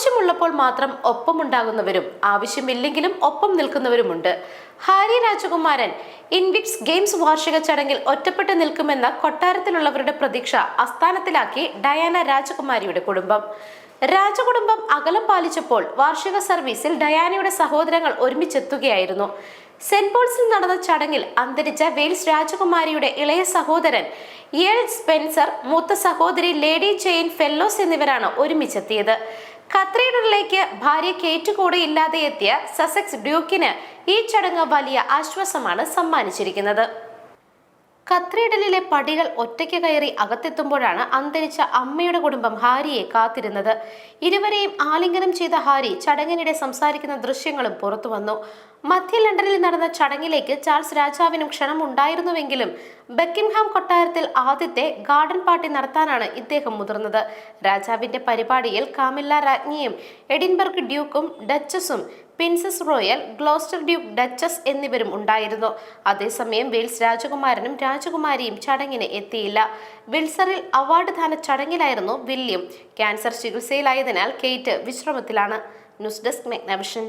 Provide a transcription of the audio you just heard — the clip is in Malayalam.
ആവശ്യമുള്ളപ്പോൾ മാത്രം ഒപ്പമുണ്ടാകുന്നവരും ആവശ്യമില്ലെങ്കിലും ഒപ്പം നിൽക്കുന്നവരുമുണ്ട്. ഹാരി രാജകുമാരൻ ഇൻവിക്സ് ഗെയിംസ് വാർഷിക ചടങ്ങിൽ ഒറ്റപ്പെട്ട് നിൽക്കുമെന്ന കൊട്ടാരത്തിലുള്ളവരുടെ പ്രതീക്ഷ അസ്ഥാനത്തിലാക്കി ഡയാന രാജകുമാരിയുടെ കുടുംബം. രാജകുടുംബം അകലം പാലിച്ചപ്പോൾ വാർഷിക സർവീസിൽ ഡയാനയുടെ സഹോദരങ്ങൾ ഒരുമിച്ചെത്തുകയായിരുന്നു. സെന്റ് പോൾസിൽ നടന്ന ചടങ്ങിൽ അന്തരിച്ച വെയിൽസ് രാജകുമാരിയുടെ ഇളയ സഹോദരൻ യേൾ സ്പെൻസർ മൂത്ത സഹോദരി ലേഡി ചെയിൻ ഫെല്ലോസ് എന്നിവരാണ് ഒരുമിച്ചെത്തിയത്. കത്രീഡറിലേക്ക് ഭാര്യ കേറ്റുകൂടെയില്ലാതെ എത്തിയ സസെക്സ് ഡ്യൂക്കിന് ഈ ചടങ്ങ് വലിയ ആശ്വാസമാണ് സമ്മാനിച്ചിരിക്കുന്നത്. കത്രീഡലിലെ പടികൾ ഒറ്റയ്ക്ക് കയറി അകത്തെത്തുമ്പോഴാണ് അന്തരിച്ച അമ്മയുടെ കുടുംബം ഹാരിയെ കാത്തിരുന്നത്. ഇരുവരെയും ആലിംഗനം ചെയ്ത ഹാരി ചടങ്ങിനിടെ സംസാരിക്കുന്ന ദൃശ്യങ്ങളും പുറത്തു വന്നു. മധ്യ ലണ്ടനിൽ നടന്ന ചടങ്ങിലേക്ക് ചാൾസ് രാജാവിനും ക്ഷണമുണ്ടായിരുന്നുവെങ്കിലും ബക്കിംഹാം കൊട്ടാരത്തിൽ ആദ്യത്തെ ഗാർഡൻ പാർട്ടി നടത്താനാണ് ഇദ്ദേഹം മുതിർന്നത്. രാജാവിന്റെ പരിപാടിയിൽ കാമില്ല രാജ്ഞിയും എഡിൻബർഗ് ഡ്യൂക്കും ഡച്ചസും princess royal Gloucester duke duchess എന്നിവരും ഉണ്ടായിരുന്നു. അതേസമയം വെയിൽസ് രാജകുമാരനും രാജകുമാരിയും ചടങ്ങിന് എത്തിയില്ല. വിൽസറിൽ അവാർഡ് ദാന ചടങ്ങിലായിരുന്നു വില്യം. ക്യാൻസർ ചികിത്സയിലായതിനാൽ കേറ്റ് വിശ്രമത്തിലാണ്. News desk Megnavision.